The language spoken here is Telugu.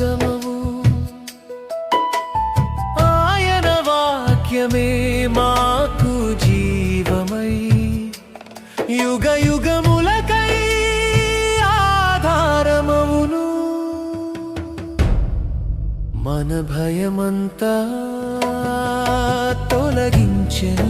శబ్దమవు ఆయన వాక్యమే మాకు జీవమై యుగ యుగములకై ఆధారమవును. మన భయమంతా తొలగించెను.